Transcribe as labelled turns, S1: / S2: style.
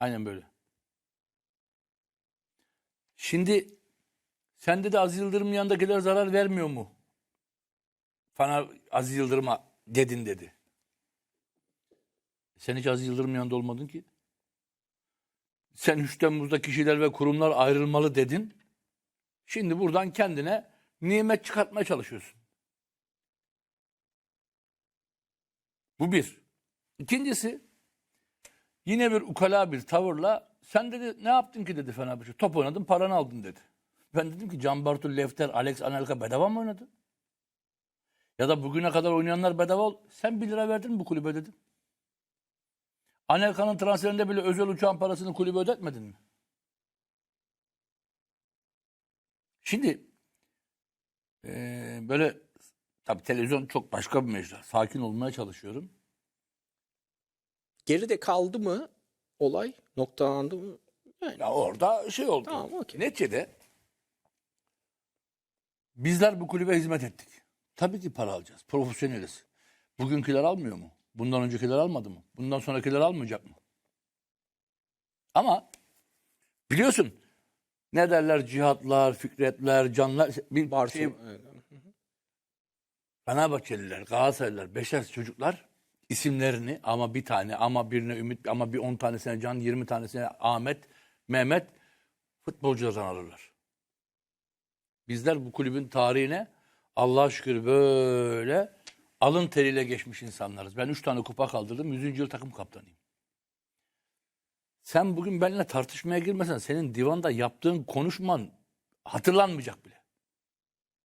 S1: Aynen böyle. Şimdi sende de Aziz Yıldırım'ın yanındakiler zarar vermiyor mu? Bana Aziz Yıldırım'a dedin dedi. Sen hiç Aziz Yıldırım'ın yanında olmadın ki. Sen 3 Temmuz'da kişiler ve kurumlar ayrılmalı dedin. Şimdi buradan kendine nimet çıkartmaya çalışıyorsun. Bu bir. İkincisi yine bir ukala bir tavırla sen dedi ne yaptın ki dedi Fenerbahçe. Top oynadın paranı aldın dedi. Ben dedim ki Can Bartu, Lefter, Alex Anelka bedava mı oynadı? Ya da bugüne kadar oynayanlar bedava ol. Sen 1 lira verdin mi bu kulübe dedim. Anelka'nın transferinde bile özel uçağın parasını kulübe ödetmedin mi? Şimdi eee, böyle tabii televizyon çok başka bir mecra. Sakin olmaya çalışıyorum.
S2: Geride kaldı mı olay? Noktalandı mı? Yani,
S1: Ya orada şey oldu.
S2: Tamam, okey.
S1: Neticede bizler bu kulübe hizmet ettik. Tabii ki para alacağız. Profesyoneliz. Bugünküler almıyor mu? Bundan öncekiler almadı mı? Bundan sonrakiler almayacak mı? Ama biliyorsun ne derler cihatlar, fikretler, canlar bir
S2: Bartu,
S1: şey. Fenerbahçeliler, Galatasaraylılar, Beşiktaş çocuklar isimlerini ama bir tane ama birine Ümit ama bir 10 tanesine Can, 20 tanesine Ahmet, Mehmet futbolculardan alırlar. Bizler bu kulübün tarihine Allah'a şükür böyle alın teriyle geçmiş insanlarız. Ben 3 tane kupa kaldırdım. 100. yıl takım kaptanıyım. Sen bugün benimle tartışmaya girmesen senin divanda yaptığın konuşman hatırlanmayacak bile.